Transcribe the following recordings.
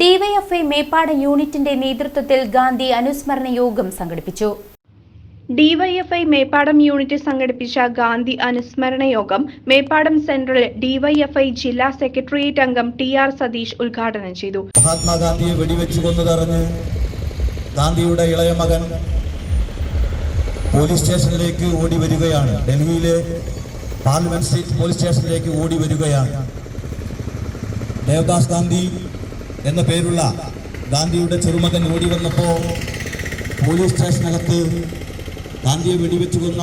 DYFI Meppadi യൂണിറ്റിന്റെ നേതൃത്വത്തിൽ ഗാന്ധി അനുസ്മരണ യോഗം സംഘടിപ്പിച്ചു. ഡിവൈഎഫ്ഐ മേപ്പാടം യൂണിറ്റ് സംഘടിപ്പിച്ച ഗാന്ധി അനുസ്മരണ യോഗം മേപ്പാടം സെൻട്രൽ ഡിവൈഎഫ്ഐ ജില്ലാ സെക്രട്ടേറിയറ്റ് അംഗം ടി ആർ സതീഷ് ഉദ്ഘാടനം ചെയ്തു. മഹാത്മാഗാന്ധിയെ വെടിവെച്ചു കൊന്നതറിഞ്ഞ് ഗാന്ധിയുടെ ഇളയ മകൻ പോലീസ് സ്റ്റേഷനിലേക്ക് ഓടി വരികയാണ്. ഡൽഹിയിലെ പാർലമെന്റ് സ്ട്രീറ്റ് പോലീസ് സ്റ്റേഷനിലേക്ക് ഓടി വരികയാണ്. ദേവദാസ് ഗാന്ധി എന്ന പേരുള്ള ഗാന്ധിയുടെ ചെറുമകൻ ഓടി വന്നപ്പോൾ പോലീസ് സ്റ്റേഷനകത്ത് ഗാന്ധിയെ വെടിവെച്ചു കൊന്ന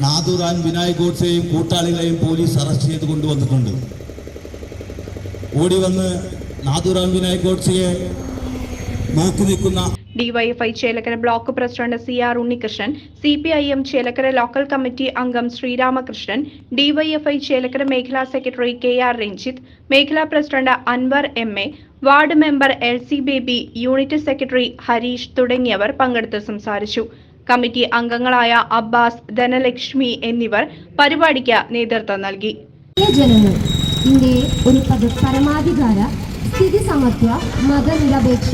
നാദുറാൻ വിനായക് ഗോഡ്സെയും കൂട്ടാളികളെയും പോലീസ് അറസ്റ്റ് ചെയ്ത് കൊണ്ടുവന്നിട്ടുണ്ട്. ഓടി വന്ന് നാദുറാം വിനായക് ഗോഡ്സെയെ നോക്കി നിൽക്കുന്ന DYFI Chelakkara block president C R Unnikrishnan C P I M Chelakkara local committee അംഗം ശ്രീരാമകൃഷ്ണൻ ഡിവൈഎഫ്ഐ ചേലക്കര മേഖലാ സെക്രട്ടറി കെ ആർ രഞ്ജിത്ത് മേഖലാ president Anvar M A ward member L C Baby unit secretary Harish തുടങ്ങിയവർ പങ്കെടുത്ത് സംസാരിച്ചു. കമ്മിറ്റി അംഗങ്ങളായ Abbas Dhanlaxmi എന്നിവർ പരിപാടിക്ക് നേതൃത്വം നൽകി. ഇന്ത്യയെ ഒരു പരമാധികാര സ്ഥിതി സമത്വ മതനിരപേക്ഷ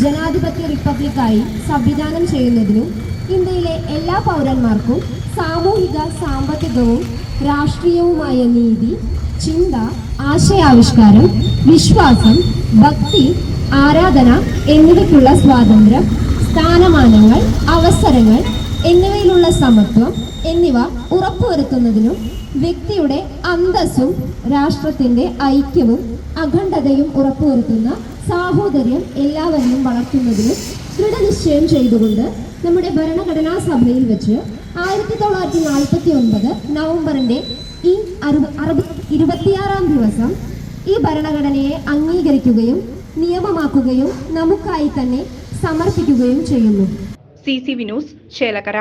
ജനാധിപത്യ റിപ്പബ്ലിക്കായി സംവിധാനം ചെയ്യുന്നതിനും ഇന്ത്യയിലെ എല്ലാ പൗരന്മാർക്കും സാമൂഹിക സാമ്പത്തികവും രാഷ്ട്രീയവുമായ നീതി ചിന്ത ആശയാവിഷ്കാരം വിശ്വാസം ഭക്തി ആരാധന എന്നിവയ്ക്കുള്ള സ്വാതന്ത്ര്യം സ്ഥാനമാനങ്ങൾ അവസരങ്ങൾ എന്നിവയിലുള്ള സമത്വം എന്നിവ ഉറപ്പുവരുത്തുന്നതിനും വ്യക്തിയുടെ അന്തസ്സും രാഷ്ട്രത്തിന്റെ ഐക്യവും അഖണ്ഡതയും ഉറപ്പുവരുത്തുന്ന സാഹോദര്യം എല്ലാവരെയും വളർത്തുന്നതിന് ദൃഢനിശ്ചയം ചെയ്തുകൊണ്ട് നമ്മുടെ ഭരണഘടനാ സഭയിൽ വെച്ച് ആയിരത്തി തൊള്ളായിരത്തി നാൽപ്പത്തി ഒൻപത് നവംബറിന്റെ ഈ ഇരുപത്തിയാറാം ദിവസം ഈ ഭരണഘടനയെ അംഗീകരിക്കുകയും നിയമമാക്കുകയും നമുക്കായി തന്നെ സമർപ്പിക്കുകയും ചെയ്യുന്നു. C C Vinus Chelakkara.